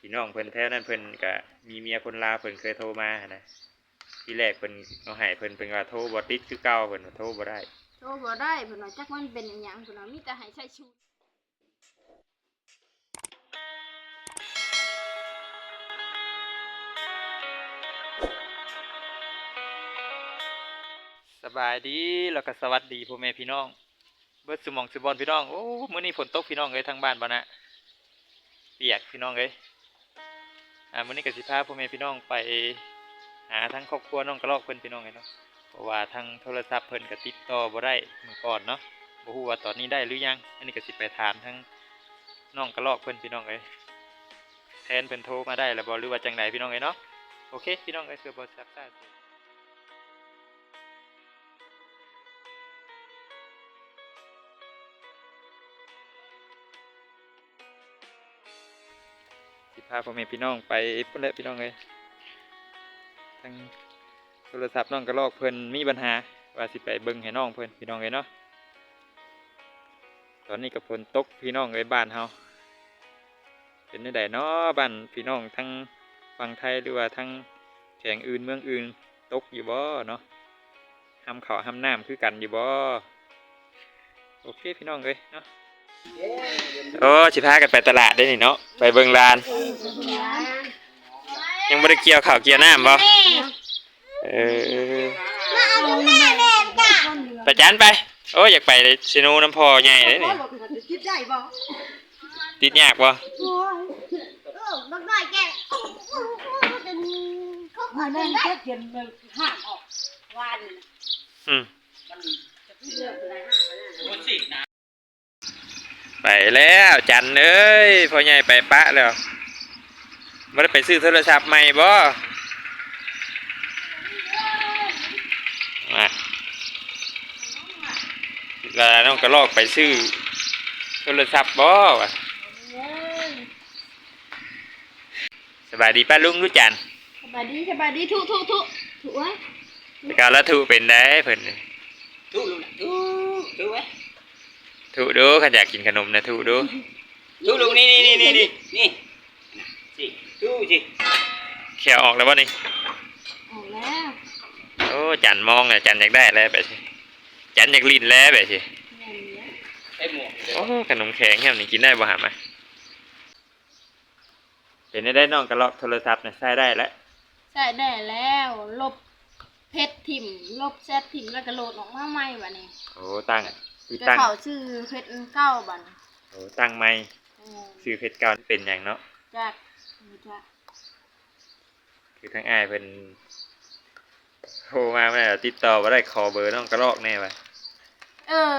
พี่น้องเพิ่นแท้นั้นเพิ่นก็มีเมียคนลาวเพิ่นเคยโทรมานะที่แรกเพิ่นเอาให้เพิ่นเพิ่นว่าโทรบ่ติดคือเก่าเพิ่นว่าโทรบ่ได้โตบ่ได้เพิ่นว่าจักมันเป็นอิหยังเพิ่นว่ามีแต่ให้ใช้ชุดสบายดีแล้วก็สวัสดีพ่อแม่พี่น้อง เบิดสมองสุบอลพี่น้องโอ้มื้อนี้ฝนตกพี่น้องเอ้ยทางบ้านบ่นะเปียกพี่น้องเอ้ย อ่ามื้อนี้ก็สิพาพ่อแม่พี่น้องไปหาทั้งครอบครัวน้องกระรอกเพิ่นพี่น้องไงเนาะเพราะว่าทางโทรศัพท์เพิ่นก็ติดต่อบ่ได้เมื่อก่อนเนาะบ่ฮู้ว่าตอนนี้ได้หรือยัง อันนี้ก็สิไปถามทั้งน้องกระรอกเพิ่นพี่น้องเอ้ยแทนเพิ่นโทรมาได้แล้วบ่หรือว่าจังไดพี่น้องเอ้ยเนาะโอเคพี่น้องเอ้ยคือบ่ทราบทราบ สิพาพ่อแม่พี่น้องไปพุ่นและพี่น้องเลยทางโทรศัพท์น้องกระลอกเพิ่นมีปัญหา ว่าสิไปเบิ่งให้น้องเพิ่นพี่น้องเลยเนาะตอนนี้กับฝนตกพี่น้องเลยบ้านเฮาเป็นไดเนาะบ้านพี่น้องทั้งฝั่งไทยหรือว่าทั้งแขวงอื่นเมืองอื่นตกอยู่บ่เนาะห้ำเขาห้ำน้ำคือกันอยู่บ่โอเคพี่น้องเลยเนาะ โอ้สิพากันไปตลาดได้นี่เนาะไปเบิ่งร้าน ยังบ่ได้เกี่ยวข้าวเกี่ยวน้ำบ่เออไปจานไป โอ้ยอยากไปเลยซิโนน้ำพอใหญ่เลยนี่คิดได้บ่ติดยากบ่โอ้ยเออบักน้อยแกเป็นเขามาเป็นั่นงได้เก็บเงินมันห้ามออกวานอืมมันจะเลือกอะไรห้ามไป แล้วจันเอ้ยพ่อใหญ่ไปปะแล้วบ่ได้ไปซื้อโทรศัพท์ใหม่บ่มาแล้วน้องกระลอกไปซื้อโทรศัพท์บ่วะสบายดีป้าลุงรู้จันสบายดีสบายดีทุทุทุทุไว้แต่การละถูเป็นได้เพิ่นทุลุงทุทุไว้ ถูดูขันอยากกินขนมนะถูดูทุลุงนี่นี่นี่นี่นี่นี่สิทุสิแค่ออกแล้วบ่นี่ออกแล้วโอ้จันมองน่ะจันอยากได้แล้วแบบสิจันอยากลิ้นแล้วแบบสิแม่นเนี้ยไอ้หมวกโอ้ขนมแข็งแฮมนี่กินได้บ่หามาเป็นได้ได้น้องกระลอกโทรศัพท์น่ะใช้ได้แล้วใช่ได้แล้วลบเพชรถิ่มลบแชทถิ่มแล้วก็โหลดออกมาใหม่บัดนี้โอ้ตั้ง คือจะตั้งเข้าชื่อเพชรเก้าบัดนี้โอ้ตั้งไม่เออซื้อเพชรเก่าเป็นหยังเนาะจากนี่จ้ะคือทั้งอ้ายเพิ่นโทรมาไม่ได้ติดต่อบ่ได้ขอเบอร์น้องกระลอกแน่ว่ะเออ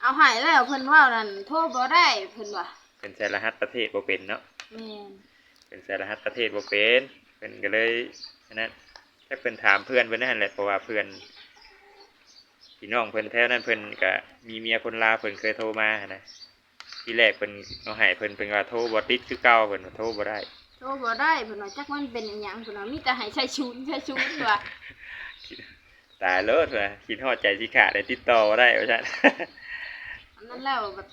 เอาใหายแล้วเพิ่นว่านั่นโทรบ่ได้เพิ่นว่าเป็นใส่รหัสประเทศบ่เป็นเนาะแม่นเป็นใส่รหัสประเทศบ่เป็นเพิ่นก็เลยอันนั้นถ้าเพิ่นถามเพื่อนเพิ่นนั่นแหละเพราะว่าเพื่อน พี่น้องเพิ่นแท้นั้นเพิ่นก็มีเมียคนลาวเพิ่นเคยโทรมาหั้นนะที่แรกเพิ่นเอาให้เพิ่นเพิ่นว่าโทรบ่ติดคือเก่าเพิ่นว่าโทรบ่ได้โทรบ่ได้เพิ่นว่าจักมันเป็นอิหยังเพิ่นว่ามีแต่ให้ใช้ชุนใช้ชุนว่าตายเลิศว่ะคิดฮอดใจสิขาดได้ติดต่อบ่ได้ว่าซั่นอันนั้นแล้วแบบ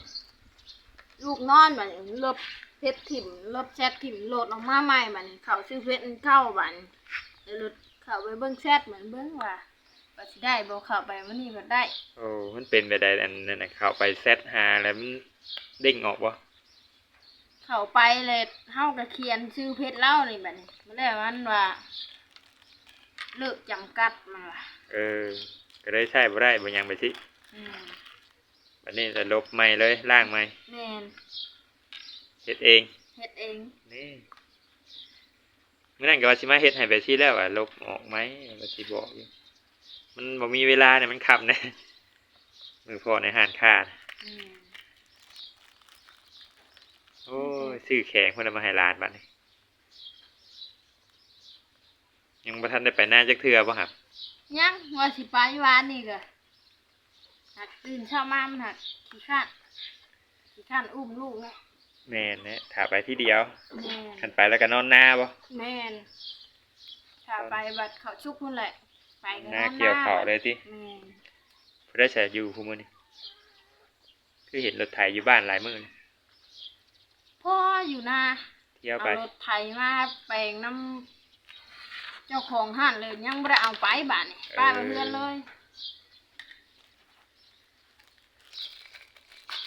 ลูกนอนบัดนี้ลบเพชรถิ่มลบแชทถิ่มโหลดออกมาใหม่บัดนี้เข้าชื่อเพชรเข้าบัดนี้แล้วโหลดเข้าไปเบิ่งแชทเหมือนเบิ่งว่า ว่าสิได้บ่เข้าไปมื้อนี้บ่ได้ โอ้มันเป็นไปได้อันนั้นน่ะเข้าไปแซดหาแล้วมันเด้งออกบ่เข้าไปเลยเฮาก็เขียนชื่อเพชรเล่านี่บัดนี้มันแล้วมันว่าเลิกจำกัดมันว่าเออ ก็ได้ใช้บ่ได้บ่หยังไปสิอืมบัดนี้จะลบใหม่เลยล้างใหม่แม่นเฮ็ดเองเฮ็ดเอง นี่มื่อนั้นก็ว่าสิมาเฮ็ดให้ไปที่แล้วอะลบออกไหมว่าสิบอกอยู่ มันบ่มีเวลาเนี่ยมันขับนะมือพอในห้านค้าน่ะอืมโอ้ยซื้อแข็งเพิ่นเอามาให้หลานบัดนี้ยังบ่ทันได้ไปหน้าจักเทื่อบ่ครับยังว่าสิไปวานนี่ก็หักตื่นเช้ามามันหักขี้ข้านขี้ข้านอุ้มลูกนะแม่นนะถ้าไปที่เดียวแม่นคันไปแล้วก็นอนหน้าบ่แม่นถ้าไปบัดเขาชุกนู่นแหละ ไปก็หน้าเกี่ยวเขาเลยติแม่นเพิ่นได้ใช้อยู่คุมื้อนี้คือเห็นรถไถอยู่บ้านหลายมื้อนี่พ่ออยู่นาทเกี่ยวเอาไปรถไถมาแปลงน้ำเจ้าของห้านเลยยังไม่ได้เอาไปบ้านนี่ป้าไปเพื่อนเลย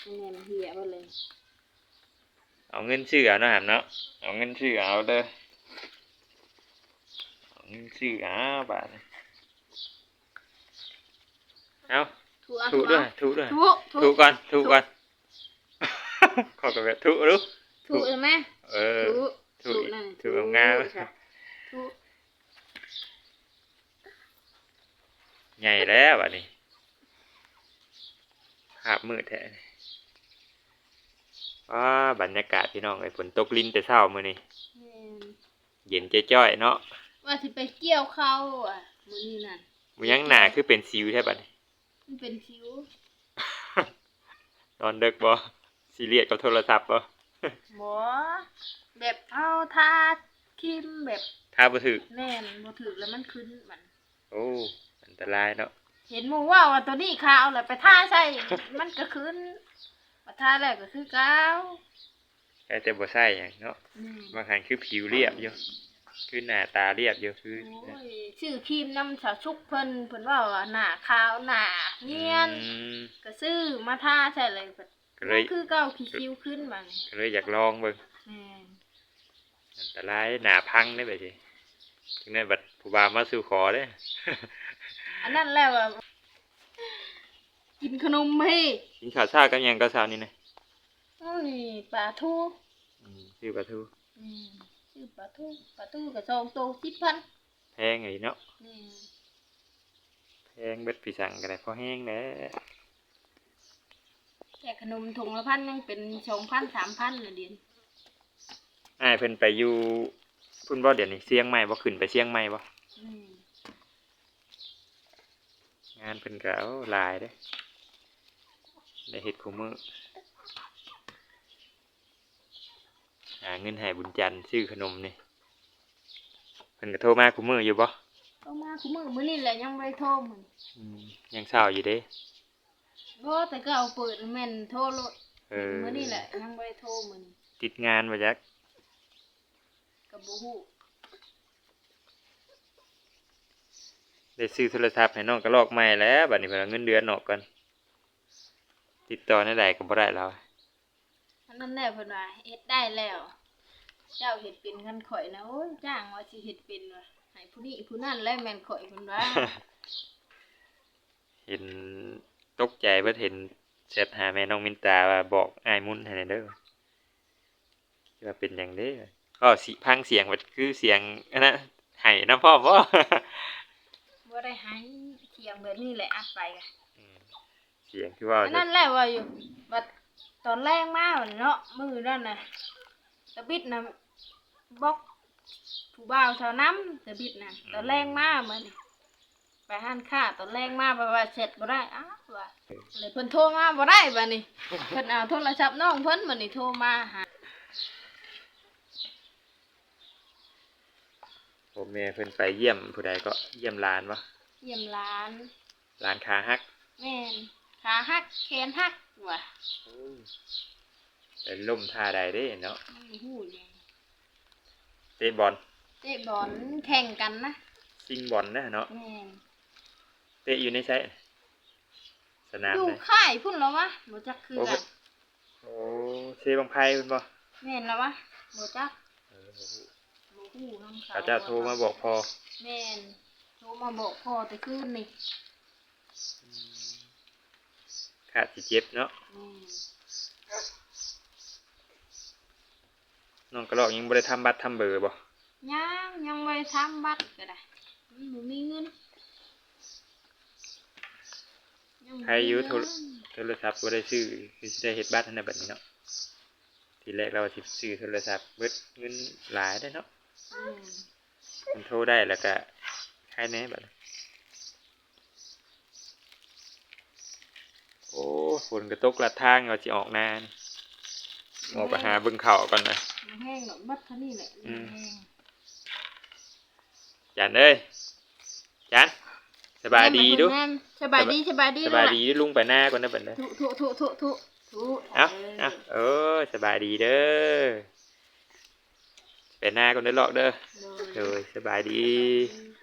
นี่นเหียไปเลย เอาเงินชื่อเอาเนาะหามเนาะเอาเงินชื่อเอาเด้อเอาเงินชื่อเอาบาทนี่ เอาถูกเอาถูด้วยถูด้วยถูกถูถูกก่อนถูก่อนขอกับแบบถูรู้ถูกเลยไหมเออถูกถูกนั่นถูกงามใช่ถูกใหญ่แล้วอันนี้ภาพมืดแท้นี่ว้าบรรยากาศพี่น้องไอ้ฝนตกลิ้นแต่เช้ามื้อนี้แม่นเย็นจ้อยๆเนาะว่าสิไปเกี่ยวเข้าวอะมื้อนี้นั่นบ่ยังหนาคือเป็นสิวแท้บัดนี้ มันเป็นคิ้วนอนดึกบ่ซีเรียสกับโทรศัพท์บ่บ่แบบเอาทาครีมแบบถ้าบ่ถึกแน่นบ่ถึกแล้วมันขึ้นมัน โอ้ อันตรายเนาะ เห็นหมู่ว่าว่าตัวนี้ขาวแล้วไปทาใส่ มันก็ขึ้นมาทาแล้วก็คือขาวแค่แต่บ่ใส่หยังเนาะอืมบางครั้งคือผิวเรียบอยู่ คือหน้าตาเรียบอยู่คือโอ้ยชื่อครีมน้ำสาวชุกเพิ่นเพิ่นว่าว่าหน้าขาวหน้าเนียนอืมก็ซื้อมาทาใช่เลยแบบก็เลยคือเก้าขี้คิ้วขึ้นมันก็เลยอยากลองเบิ่งแม่นอันตรายหน้าพังได้ไปสิจึงได้บัดผู้บ่าวมาสู่ขอเด้ อันนั้นแล้วอะกินขนมให้กินข้าวเช้ากับหยังก็เช้านี่นะโอ้ยปลาทูอืมซื้อปลาทูอืม ชื่อปลาทูปลาทูกับซองโตสิบพันแพงไงเนาะนี่แพงเบิดปีสั่งก็ได้พอแห้งแหล้วแต่ขนมถุงละพันยังเป็นสองพันสามพันเลยเดียนอ้ายเพิ่นไปอยู่พุ่นบ่เดี๋ยวนี้เชียงใหม่บ่ขึ้นไปเชียงใหม่บ่อืมงานเพิ่นก็เอาหลายเด้ได้เฮ็ดคู่มือ หาเงินให้บุญจันทร์ซื้อขนมนี่เพิ่นก็โทรมาคู่มืออยู่บ่ก็มาคุมือมื้อนี้แหละยังไม่ได้โทรมึงอืมยังเช้าอยู่เด้ก็แต่ก็เอาเปิดแม่นโทรโลดเออมื้อนี้แหละยังไม่ได้โทรมึงติดงานมาจักกับบ่ฮู้ได้ซื้อโทรศัพท์ให้น้องกระลอกใหม่แล้วบัดนี้เพิ่นเอาเงินเดือนออกก่อนติดต่อในใดก็บ่ได้แล้วอั นนั้นแหละเพิ่นว่าเฮ็ดได้แล้ว เจ้าเฮ็ดเป็นกันข่อยนะโอ้ยจ้างว่าสิเฮ็ดเป็นว่ะให้ผู้นี้ผู้นั้นแล้วแม่นข่อยเพิ่นว่า เห็นตกใจเบิดเห็นแชทหาแม่น้องมินตาว่าบอกอ้ายมุนให้หน่อยเด้อคิดว่าเป็นหยังเด้อก็สิพังเสียงว่าคือเสียงอันนะให้น้ำพ่อมบ่ บ่ได้ให้เที่ยงแบบนี้แหละอัดไปกะอืมเสียงคือว่าอันนั้นแหละว่าอยู่บัด ตอนแรกมาบัดเนาะมือนั่นน่ะตะบิดน่ะบล็อกผู้บ่าวชาวน้ำตะบิดน่ะตอนแรกมาเหมือนไปห้านค้าตอนแรกมาไปว่าเสร็จบ่ได้อ้าวว่าเลยเพิ่นโทรมาบ่ได้บัดนี้เพิ่นเอาโทรศัพท์น้องเพิ่นบัดนี้โทรมาหาผมแม่เพิ่นไปเยี่ยมผู้ใดก็เยี่ยมหลานบ่เยี่ยมร้านหลานขาฮัก แม่น ขาหักแขนหักว่ะเป็นล่มท่าใดเด้เนาะไม่ฮู้เลยเตะบอลเตะบอลแข่งกันนะซิงบอลนะเนาะแม่นเตะอยู่ในไสสนามอยู่ไหนค่ายพุ่นแล้ววะบ่จักคือโอ้กันโอ้เซบังไพ่เพิ่นบ่แม่นแล้ววะบ่จักเออบ่ฮู้บ่ฮู้นำเขาเขาเจะโทรมาบอกพอแม่นโทรมาบอกพ่อแต่คืนนี่ ขาดสิเจ็บเนาะแม่นน้องกระรอกยังบ่ได้ทำบัตรทำเบอร์บ่ยังยังไม่ได้ทำบัตรก็ได้มันบ่มีเงินงบ่มีใครอยู่โทรเงินโทรศัพท์บ่ได้ซื้อคือสิได้เฮ็ดบัตรในบัดนี้เนาะทีแรกเราสิซื้อโทรศัพท์เบิดเงินหลายได้อเนาะอืมมันโทรได้แล้วก็ใครแหน่บัดนี้ โอ้ฝนก็ตกลัดทางเราสิออกนานี่ออกไปหาเบิ่งข้าวก่อนนะมันแห้งหรอกบัตรเท่านี้แหละอืมแห้งจันเอ้ยจันสบายดีดูแม่นสบายดีสบายดีสบายดีเด้อลุงไปหน้าก่อนนะบัดนี้ทุทุทุทุทุทุเอ้าเอ้าเออสบายดีเด้อไปหน้าก่อนเด้อหลอกเด้อโดยโดยสบายดีอืม